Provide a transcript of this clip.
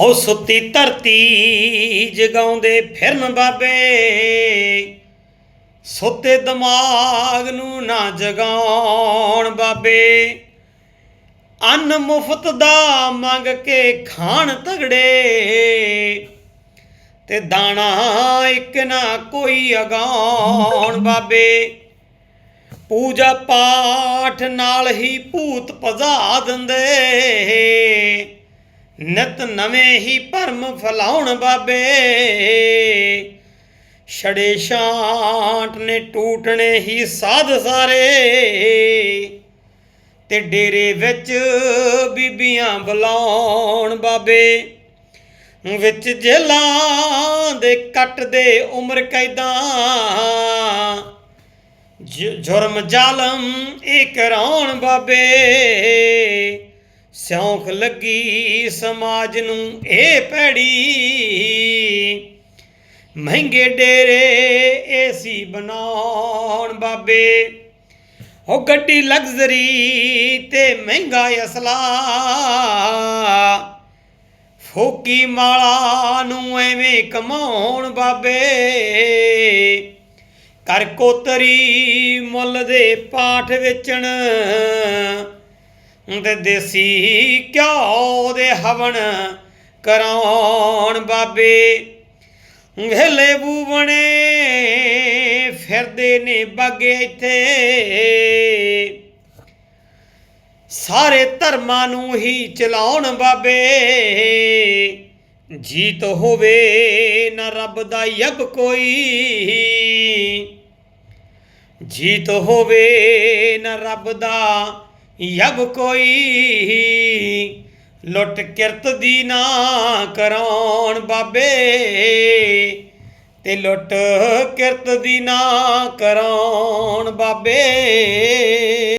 ਹੋ ਸੁੱਤੀ ਧਰਤੀ ਜਗਾਉਂਦੇ ਫਿਰਨ ਬਾਬੇ। ਸੁੱਤੇ ਦਿਮਾਗ ਨੂੰ ਨਾ ਜਗਾਉਣ ਬਾਬੇ। ਅੰਨ ਮੁਫਤ ਦਾ ਮੰਗ ਕੇ ਖਾਣ ਤਗੜੇ। ਤੇ ਦਾਣਾ ਇੱਕ ਨਾ ਕੋਈ ਅਗਾਉਣ ਬਾਬੇ। ਪੂਜਾ ਪਾਠ ਨਾਲ ਹੀ ਭੂਤ ਭਜਾ ਦਿੰਦੇ। ਨਿਤ ਨਵੇਂ ਹੀ ਭਰਮ ਫਲਾਉਣ ਬਾਬੇ। ਛੜੇ ਸ਼ਾਂਟ ਨੇ ਟੂਟਣੇ ਹੀ ਸਾਧ ਸਾਰੇ। ਤੇ ਡੇਰੇ ਵਿੱਚ ਬੀਬੀਆਂ ਬੁਲਾਉਣ ਬਾਬੇ। ਵਿੱਚ ਜੇਲਾਂ ਦੇ ਕੱਟਦੇ ਉਮਰ ਕੈਦਾਂ। ਜੁਰਮ ਜ਼ਾਲਮ ਇਹ ਕਰਾਉਣ ਬਾਬੇ। ਸਿਉਂਖ ਲੱਗੀ ਸਮਾਜ ਨੂੰ ਇਹ ਭੈੜੀ। ਮਹਿੰਗੇ ਡੇਰੇ ਏਸੀ ਬਣਾਉਣ ਬਾਬੇ। ਉਹ ਗੱਡੀ ਲਗਜ਼ਰੀ ਤੇ ਮਹਿੰਗਾ ਅਸਲਾ। ਫੋਕੀ ਮਾਲਾ ਨੂੰ ਐਵੇਂ ਕਮਾਉਣ ਬਾਬੇ। ਕਰ ਕੋਤਰੀ ਮੁੱਲ ਦੇ ਪਾਠ ਵੇਚਣ। ਤੇ ਦੇਸੀ ਘਿਓ ਦੇ ਹਵਨ ਕਰਾਉਣ ਬਾਬੇ। ਵੇਲੇ ਬੂਵਣੇ ਫਿਰਦੇ ਨੇ ਬਾਗੇ ਇੱਥੇ। ਸਾਰੇ ਧਰਮਾਂ ਨੂੰ ਹੀ ਚਲਾਉਣ ਬਾਬੇ। ਜੀਤ ਹੋਵੇ ਨਾ ਰੱਬ ਦਾ ਯਬ ਕੋਈ। ਜੀਤ ਹੋਵੇ ਨਾ ਰੱਬ ਦਾ ਯਬ ਕੋਈ ਲੁੱਟ ਕਿਰਤ ਦੀ ਨਾ ਕਰਾਉਣ ਬਾਬੇ, ਤੇ ਲੁੱਟ ਕਿਰਤ ਦੀ ਨਾ ਕਰਾਉਣ ਬਾਬੇ।